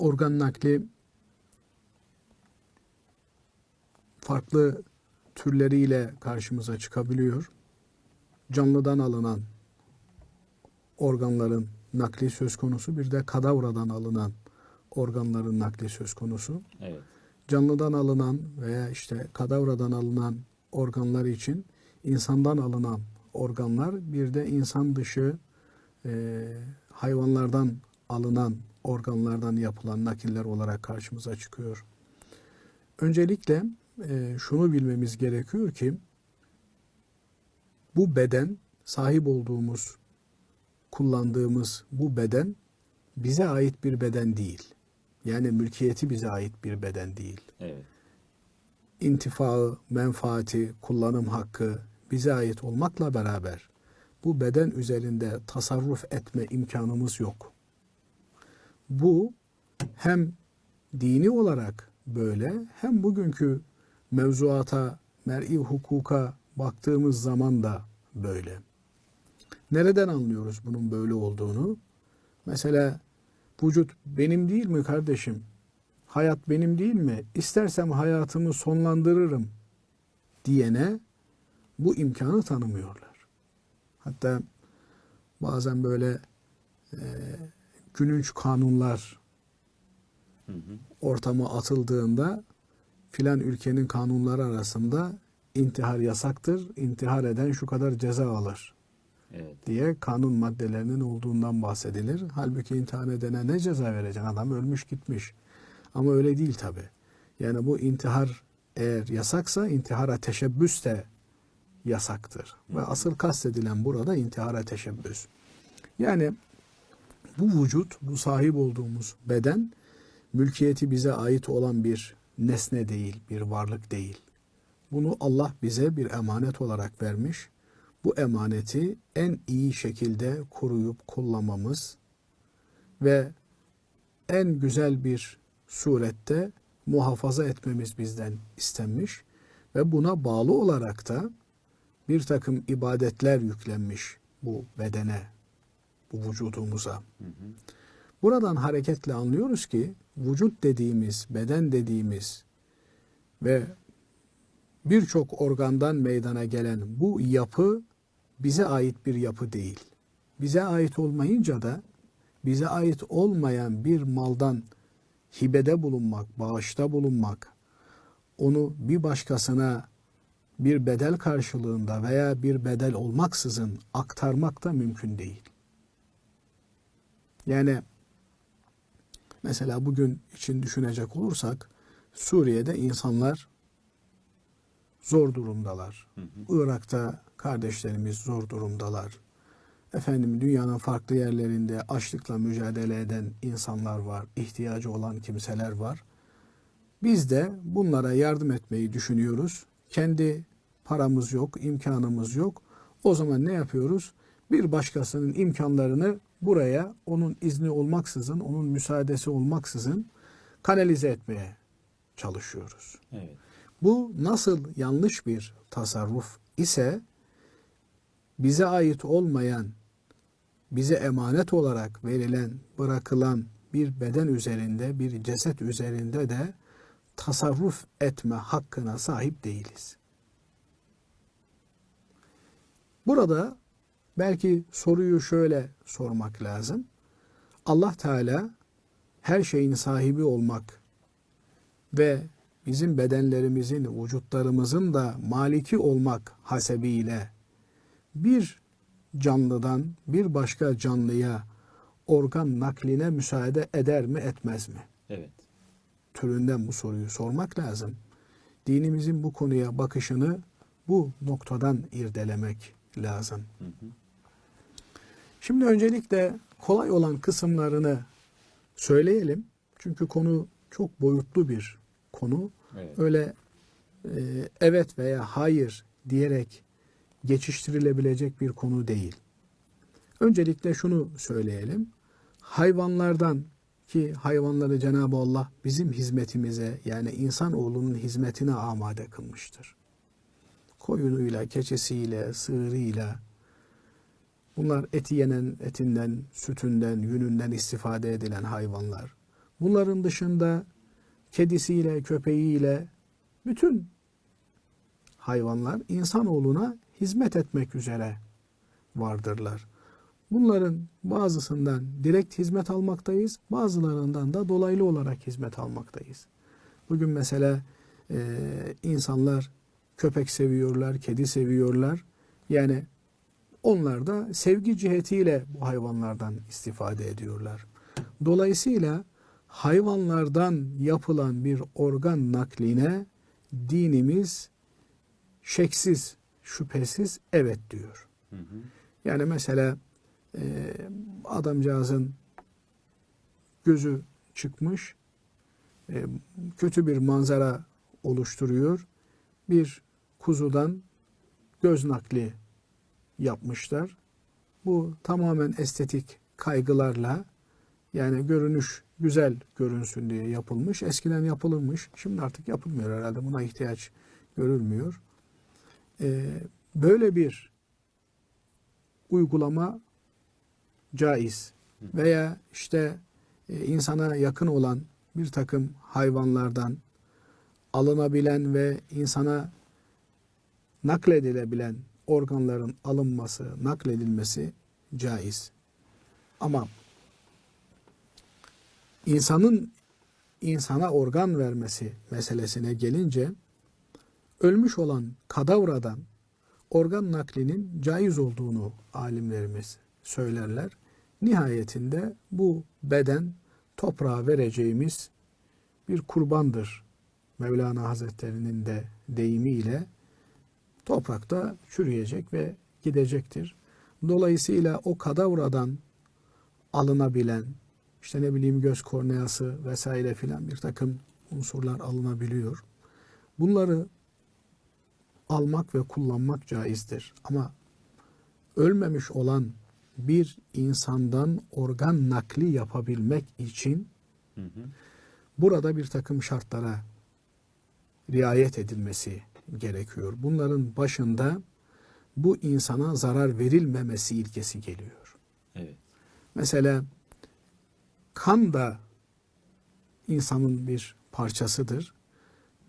organ nakli farklı türleriyle karşımıza çıkabiliyor. Canlıdan alınan organların nakli söz konusu, bir de kadavradan alınan organların nakli söz konusu. Evet. Canlıdan alınan veya işte kadavradan alınan organlar için insandan alınan organlar, bir de insan dışı e, hayvanlardan alınan organlardan yapılan nakiller olarak karşımıza çıkıyor. Öncelikle e, şunu bilmemiz gerekiyor ki bu beden sahip olduğumuz, kullandığımız bu beden bize ait bir beden değil. Yani mülkiyeti bize ait bir beden değil. Evet. İntifaı, menfaati, kullanım hakkı bize ait olmakla beraber bu beden üzerinde tasarruf etme imkanımız yok. Bu hem dini olarak böyle hem bugünkü mevzuata, mer'i hukuka baktığımız zaman da böyle. Nereden anlıyoruz bunun böyle olduğunu? Mesela vücut benim değil mi kardeşim? Hayat benim değil mi? İstersem hayatımı sonlandırırım diyene bu imkanı tanımıyorlar. Hatta bazen böyle e, gününç kanunlar Hı hı. ortama atıldığında filan ülkenin kanunları arasında intihar yasaktır, intihar eden şu kadar ceza alır Evet. diye kanun maddelerinin olduğundan bahsedilir. Halbuki intihar edene ne ceza vereceksin? Adam ölmüş gitmiş. Ama öyle değil tabi. Yani bu intihar eğer yasaksa intihara teşebbüs de yasaktır. Ve asıl kastedilen burada intihara teşebbüs. Yani bu vücut, bu sahip olduğumuz beden mülkiyeti bize ait olan bir nesne değil, bir varlık değil. Bunu Allah bize bir emanet olarak vermiş. Bu emaneti en iyi şekilde koruyup kullanmamız ve en güzel bir surette muhafaza etmemiz bizden istenmiş ve buna bağlı olarak da bir takım ibadetler yüklenmiş bu bedene, bu vücudumuza. Hı hı. Buradan hareketle anlıyoruz ki vücut dediğimiz, beden dediğimiz ve birçok organdan meydana gelen bu yapı bize ait bir yapı değil. Bize ait olmayınca da bize ait olmayan bir maldan hibede bulunmak, bağışta bulunmak, onu bir başkasına bir bedel karşılığında veya bir bedel olmaksızın aktarmak da mümkün değil. Yani mesela bugün için düşünecek olursak Suriye'de insanlar zor durumdalar. Hı hı. Irak'ta kardeşlerimiz zor durumdalar. Efendim dünyanın farklı yerlerinde açlıkla mücadele eden insanlar var, ihtiyacı olan kimseler var. Biz de bunlara yardım etmeyi düşünüyoruz. Kendi paramız yok, imkanımız yok. O zaman ne yapıyoruz? Bir başkasının imkanlarını buraya onun izni olmaksızın, onun müsaadesi olmaksızın kanalize etmeye çalışıyoruz. Evet. Bu nasıl yanlış bir tasarruf ise bize ait olmayan, bize emanet olarak verilen, bırakılan bir beden üzerinde, bir ceset üzerinde de tasarruf etme hakkına sahip değiliz. Burada belki soruyu şöyle sormak lazım. Allah Teala her şeyin sahibi olmak ve bizim bedenlerimizin, vücutlarımızın da maliki olmak hasebiyle bir canlıdan bir başka canlıya organ nakline müsaade eder mi etmez mi? Evet. Türünden bu soruyu sormak lazım. Dinimizin bu konuya bakışını bu noktadan irdelemek lazım. Hı hı. Şimdi öncelikle kolay olan kısımlarını söyleyelim. Çünkü konu çok boyutlu bir konu. Evet. Öyle e, evet veya hayır diyerek geçiştirilebilecek bir konu değil. Öncelikle şunu söyleyelim. Hayvanlardan ki hayvanları Cenab-ı Allah bizim hizmetimize yani insanoğlunun hizmetine amade kılmıştır. Koyunuyla, keçisiyle, sığırıyla bunlar eti yenen etinden, sütünden, yününden istifade edilen hayvanlar. Bunların dışında kedisiyle, köpeğiyle bütün hayvanlar insanoğluna hizmet etmek üzere vardırlar. Bunların bazısından direkt hizmet almaktayız, bazılarından da dolaylı olarak hizmet almaktayız. Bugün mesela e, insanlar köpek seviyorlar, kedi seviyorlar. Yani onlar da sevgi cihetiyle bu hayvanlardan istifade ediyorlar. Dolayısıyla hayvanlardan yapılan bir organ nakline dinimiz şeksiz, şüphesiz evet diyor. Hı hı. Yani mesela e, adamcağızın gözü çıkmış, e, kötü bir manzara oluşturuyor. Bir kuzudan göz nakli yapmışlar. Bu tamamen estetik kaygılarla yani görünüş güzel görünsün diye yapılmış. Eskiden yapılırmış. Şimdi artık yapılmıyor herhalde. Buna ihtiyaç görülmüyor. E, böyle bir uygulama caiz. Veya işte e, insana yakın olan bir takım hayvanlardan alınabilen ve insana nakledilebilen organların alınması, nakledilmesi caiz. Ama insanın insana organ vermesi meselesine gelince ölmüş olan kadavradan organ naklinin caiz olduğunu alimlerimiz söylerler. Nihayetinde bu beden toprağa vereceğimiz bir kurbandır. Mevlana Hazretleri'nin de deyimiyle toprakta çürüyecek ve gidecektir. Dolayısıyla o kadavradan alınabilen işte ne bileyim göz korneası vesaire filan bir takım unsurlar alınabiliyor. Bunları almak ve kullanmak caizdir. Ama ölmemiş olan bir insandan organ nakli yapabilmek için Hı hı. burada bir takım şartlara riayet edilmesi gerekiyor. Bunların başında bu insana zarar verilmemesi ilkesi geliyor. Evet. Mesela kan da insanın bir parçasıdır.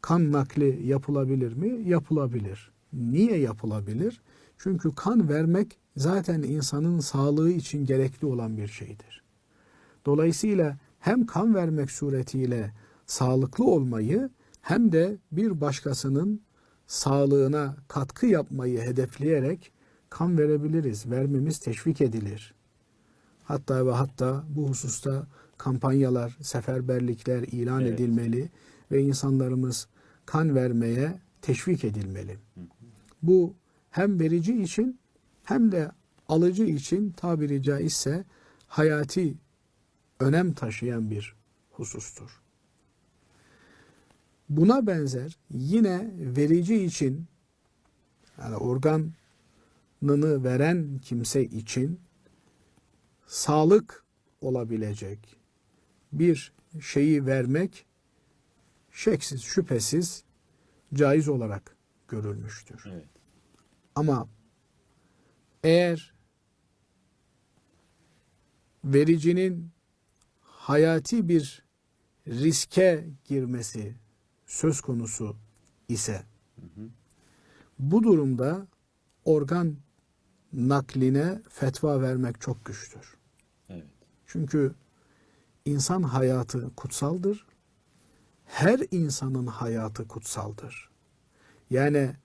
Kan nakli yapılabilir mi? Yapılabilir. Niye yapılabilir? Çünkü kan vermek zaten insanın sağlığı için gerekli olan bir şeydir. Dolayısıyla hem kan vermek suretiyle sağlıklı olmayı hem de bir başkasının sağlığına katkı yapmayı hedefleyerek kan verebiliriz. Vermemiz teşvik edilir. Hatta ve hatta bu hususta kampanyalar, seferberlikler ilan Evet. edilmeli ve insanlarımız kan vermeye teşvik edilmeli. Bu hem verici için hem de alıcı için tabiri caizse hayati önem taşıyan bir husustur. Buna benzer yine verici için yani organını veren kimse için sağlık olabilecek bir şeyi vermek şeksiz şüphesiz caiz olarak görülmüştür. Evet. Ama eğer vericinin hayati bir riske girmesi söz konusu ise bu durumda organ nakline fetva vermek çok güçtür. Evet. Çünkü insan hayatı kutsaldır. Her insanın hayatı kutsaldır. Yani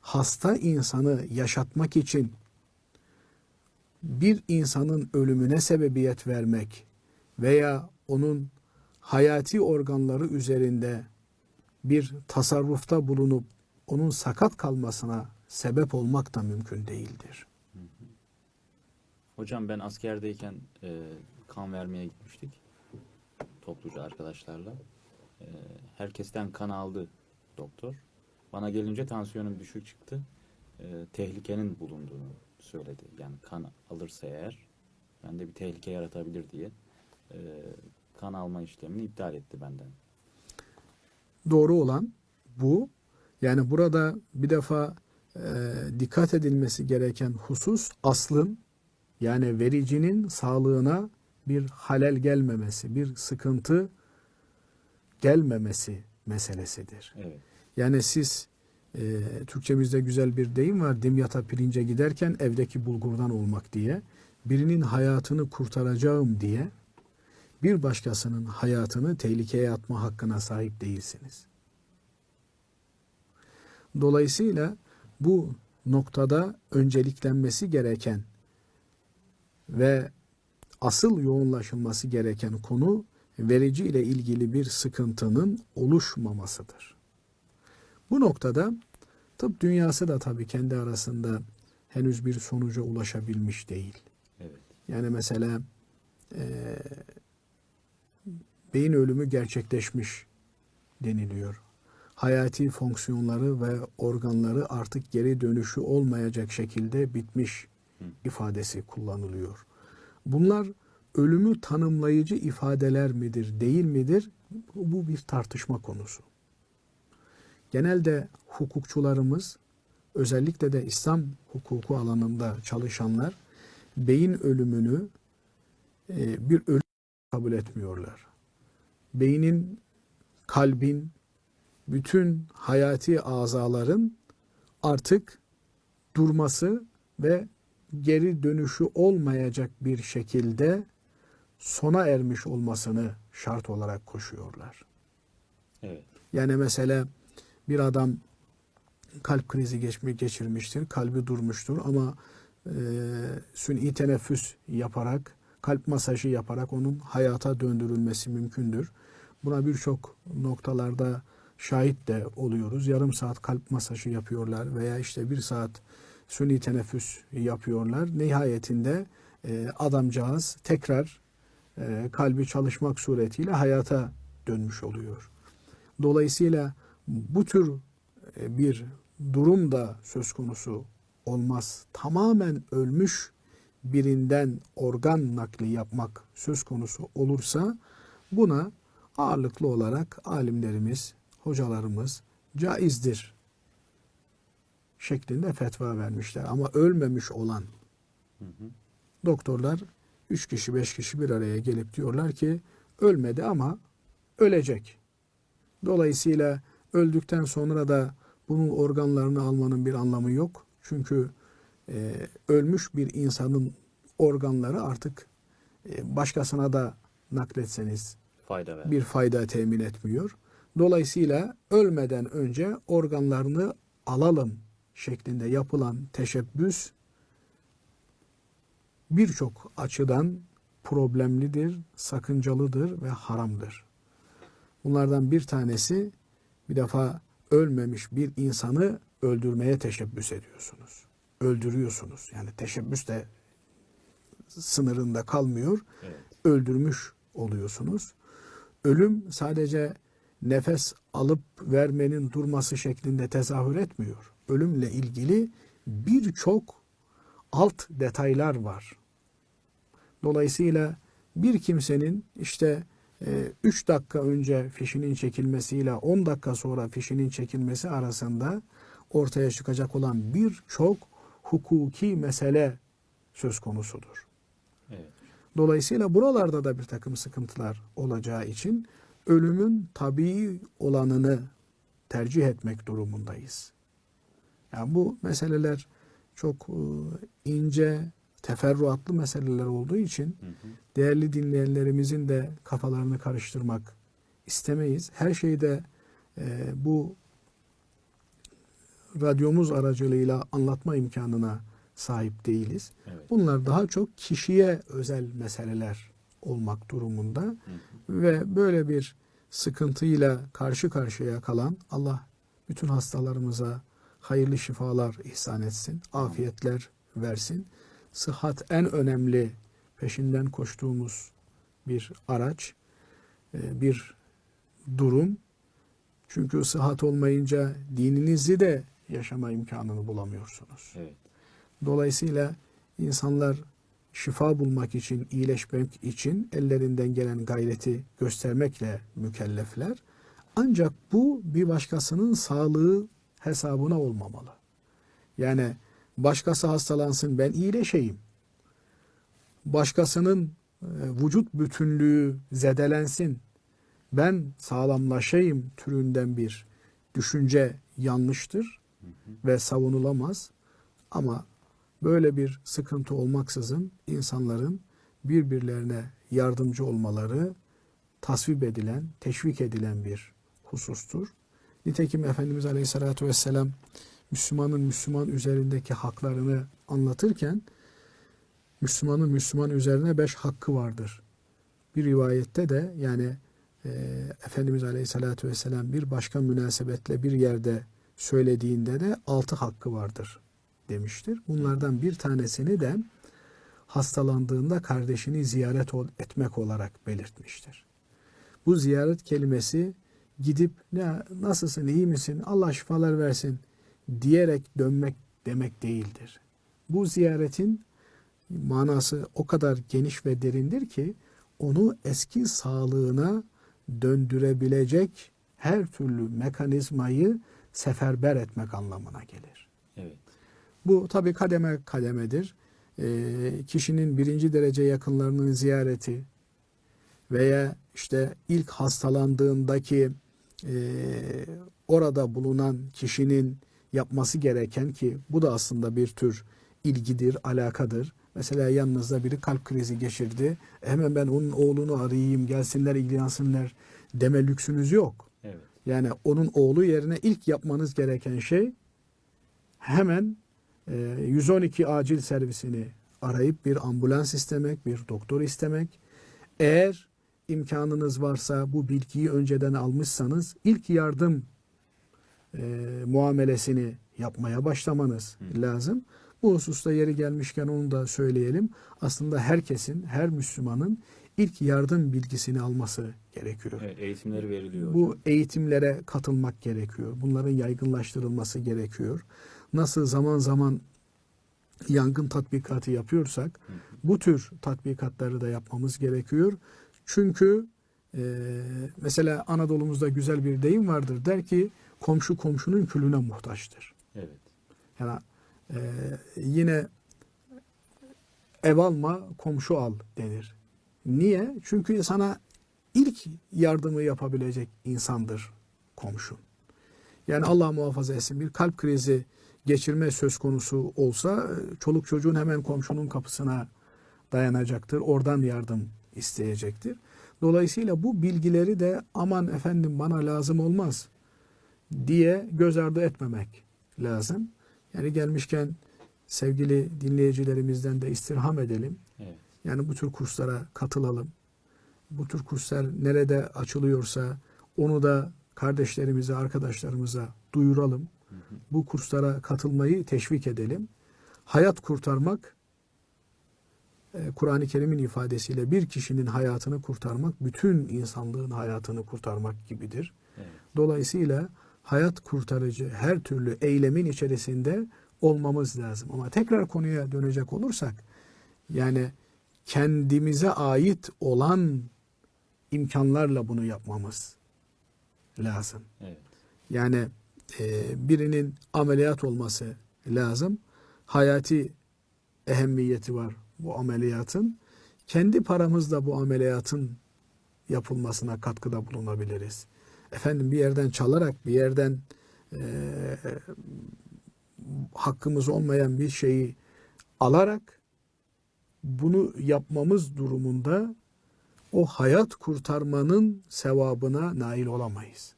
hasta insanı yaşatmak için bir insanın ölümüne sebebiyet vermek veya onun hayati organları üzerinde bir tasarrufta bulunup onun sakat kalmasına sebep olmak da mümkün değildir. Hocam ben askerdeyken e, kan vermeye gitmiştik. Topluca arkadaşlarla. E, herkesten kan aldı doktor. Bana gelince tansiyonum düşük çıktı. E, tehlikenin bulunduğunu söyledi. Yani kan alırsa eğer bende bir tehlike yaratabilir diye e, kan alma işlemini iptal etti benden. Doğru olan bu. Yani burada bir defa e, dikkat edilmesi gereken husus aslın yani vericinin sağlığına bir halel gelmemesi, bir sıkıntı gelmemesi meselesidir. Evet. Yani siz e, Türkçemizde güzel bir deyim var. Dimyata pirince giderken evdeki bulgurdan olmak diye. Birinin hayatını kurtaracağım diye bir başkasının hayatını tehlikeye atma hakkına sahip değilsiniz. Dolayısıyla bu noktada önceliklenmesi gereken ve asıl yoğunlaşılması gereken konu verici ile ilgili bir sıkıntının oluşmamasıdır. Bu noktada tıp dünyası da tabii kendi arasında henüz bir sonuca ulaşabilmiş değil. Evet. Yani mesela eee, beyin ölümü gerçekleşmiş deniliyor. Hayati fonksiyonları ve organları artık geri dönüşü olmayacak şekilde bitmiş ifadesi kullanılıyor. Bunlar ölümü tanımlayıcı ifadeler midir, değil midir? Bu bir tartışma konusu. Genelde hukukçularımız, özellikle de İslam hukuku alanında çalışanlar, beyin ölümünü e, bir ölüm kabul etmiyorlar. Beynin, kalbin, bütün hayati azaların artık durması ve geri dönüşü olmayacak bir şekilde sona ermiş olmasını şart olarak koşuyorlar. Evet. Yani mesela bir adam kalp krizi geçmiş, geçirmiştir, kalbi durmuştur ama e, sün'i teneffüs yaparak, kalp masajı yaparak onun hayata döndürülmesi mümkündür. Buna birçok noktalarda şahit de oluyoruz. Yarım saat kalp masajı yapıyorlar veya işte bir saat sünni teneffüs yapıyorlar. Nihayetinde e, adamcağız tekrar e, kalbi çalışmak suretiyle hayata dönmüş oluyor. Dolayısıyla bu tür e, bir durum da söz konusu olmaz. Tamamen ölmüş birinden organ nakli yapmak söz konusu olursa buna ağırlıklı olarak alimlerimiz, hocalarımız caizdir şeklinde fetva vermişler. Ama ölmemiş olan Hı hı. doktorlar üç kişi beş kişi bir araya gelip diyorlar ki ölmedi ama ölecek. Dolayısıyla öldükten sonra da bunun organlarını almanın bir anlamı yok. Çünkü e, ölmüş bir insanın organları artık e, başkasına da nakletseniz Fayda ver. bir fayda temin etmiyor. Dolayısıyla ölmeden önce organlarını alalım şeklinde yapılan teşebbüs birçok açıdan problemlidir, sakıncalıdır ve haramdır. Bunlardan bir tanesi bir defa ölmemiş bir insanı öldürmeye teşebbüs ediyorsunuz. Öldürüyorsunuz. Yani teşebbüs de sınırında kalmıyor. Evet. Öldürmüş oluyorsunuz. Ölüm sadece nefes alıp vermenin durması şeklinde tezahür etmiyor. Ölümle ilgili birçok alt detaylar var. Dolayısıyla bir kimsenin işte 3 dakika önce fişinin çekilmesiyle 10 dakika sonra fişinin çekilmesi arasında ortaya çıkacak olan birçok hukuki mesele söz konusudur. Evet. Dolayısıyla buralarda da bir takım sıkıntılar olacağı için ölümün tabii olanını tercih etmek durumundayız. Yani bu meseleler çok e, ince, teferruatlı meseleler olduğu için Hı hı. değerli dinleyenlerimizin de kafalarını karıştırmak istemeyiz. Her şeyde e, bu radyomuz aracılığıyla anlatma imkanına sahip değiliz. Evet. Bunlar daha çok kişiye özel meseleler olmak durumunda Hı hı. ve böyle bir sıkıntıyla karşı karşıya kalan Allah bütün hastalarımıza hayırlı şifalar ihsan etsin, afiyetler versin. Sıhhat en önemli peşinden koştuğumuz bir araç, e, bir durum. Çünkü sıhhat olmayınca dininizi de yaşama imkanını bulamıyorsunuz. Evet. Dolayısıyla insanlar şifa bulmak için, iyileşmek için ellerinden gelen gayreti göstermekle mükellefler. Ancak bu bir başkasının sağlığı hesabına olmamalı. Yani başkası hastalansın ben iyileşeyim. Başkasının e, vücut bütünlüğü zedelensin. ben sağlamlaşayım türünden bir düşünce yanlıştır ve savunulamaz. Ama böyle bir sıkıntı olmaksızın insanların birbirlerine yardımcı olmaları tasvip edilen, teşvik edilen bir husustur. Nitekim Efendimiz Aleyhisselatü Vesselam Müslümanın Müslüman üzerindeki haklarını anlatırken Müslümanın Müslüman üzerine beş hakkı vardır. Bir rivayette de yani e, Efendimiz Aleyhisselatü Vesselam bir başka münasebetle bir yerde söylediğinde de altı hakkı vardır demiştir. Bunlardan bir tanesini de hastalandığında kardeşini ziyaret etmek olarak belirtmiştir. Bu ziyaret kelimesi gidip ne nasılsın iyi misin Allah şifalar versin diyerek dönmek demek değildir. Bu ziyaretin manası o kadar geniş ve derindir ki onu eski sağlığına döndürebilecek her türlü mekanizmayı seferber etmek anlamına gelir. Evet. Bu tabi kademe kademedir. Ee, kişinin birinci derece yakınlarının ziyareti veya işte ilk hastalandığındaki e, orada bulunan kişinin yapması gereken ki bu da aslında bir tür ilgidir, alakadır. Mesela yanınızda biri kalp krizi geçirdi. Hemen ben onun oğlunu arayayım, gelsinler ilgilensinler deme lüksünüz yok. Yani onun oğlu yerine ilk yapmanız gereken şey hemen e, 112 acil servisini arayıp bir ambulans istemek, bir doktor istemek. Eğer imkanınız varsa bu bilgiyi önceden almışsanız ilk yardım e, muamelesini yapmaya başlamanız Hı. lazım. Bu hususta yeri gelmişken onu da söyleyelim. Aslında herkesin, her Müslümanın ilk yardım bilgisini alması gerekiyor. evet. Eğitimleri veriliyor Bu hocam. eğitimlere katılmak gerekiyor. Bunların yaygınlaştırılması gerekiyor. Nasıl zaman zaman yangın tatbikatı yapıyorsak Hı hı. bu tür tatbikatları da yapmamız gerekiyor. Çünkü e, mesela Anadolu'muzda güzel bir deyim vardır. Der ki komşu komşunun külüne muhtaçtır. Evet. Yani e, yine ev alma komşu al denir. Niye? Çünkü sana ilk yardımı yapabilecek insandır komşun. Yani Allah muhafaza etsin bir kalp krizi geçirme söz konusu olsa e, çoluk çocuğun hemen komşunun kapısına dayanacaktır. Oradan yardım isteyecektir. Dolayısıyla bu bilgileri de aman efendim bana lazım olmaz diye göz ardı etmemek lazım. Yani gelmişken sevgili dinleyicilerimizden de istirham edelim. Evet. Yani bu tür kurslara katılalım. Bu tür kurslar nerede açılıyorsa onu da kardeşlerimize, arkadaşlarımıza duyuralım. Hı hı. Bu kurslara katılmayı teşvik edelim. Hayat kurtarmak e, Kur'an-ı Kerim'in ifadesiyle bir kişinin hayatını kurtarmak bütün insanlığın hayatını kurtarmak gibidir. Evet. Dolayısıyla hayat kurtarıcı her türlü eylemin içerisinde olmamız lazım. Ama tekrar konuya dönecek olursak yani kendimize ait olan imkanlarla bunu yapmamız lazım. Evet. Yani e, birinin ameliyat olması lazım. Hayati ehemmiyeti var bu ameliyatın. Kendi paramızla bu ameliyatın yapılmasına katkıda bulunabiliriz. Efendim bir yerden çalarak bir yerden e, hakkımız olmayan bir şeyi alarak bunu yapmamız durumunda o hayat kurtarmanın sevabına nail olamayız.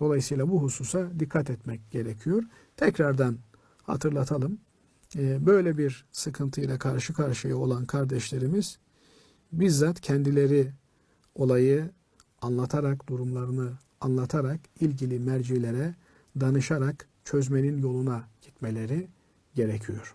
Dolayısıyla bu hususa dikkat etmek gerekiyor. Tekrardan hatırlatalım. Ee, Böyle bir sıkıntıyla karşı karşıya olan kardeşlerimiz bizzat kendileri olayı anlatarak, durumlarını anlatarak ilgili mercilere danışarak çözmenin yoluna gitmeleri gerekiyor.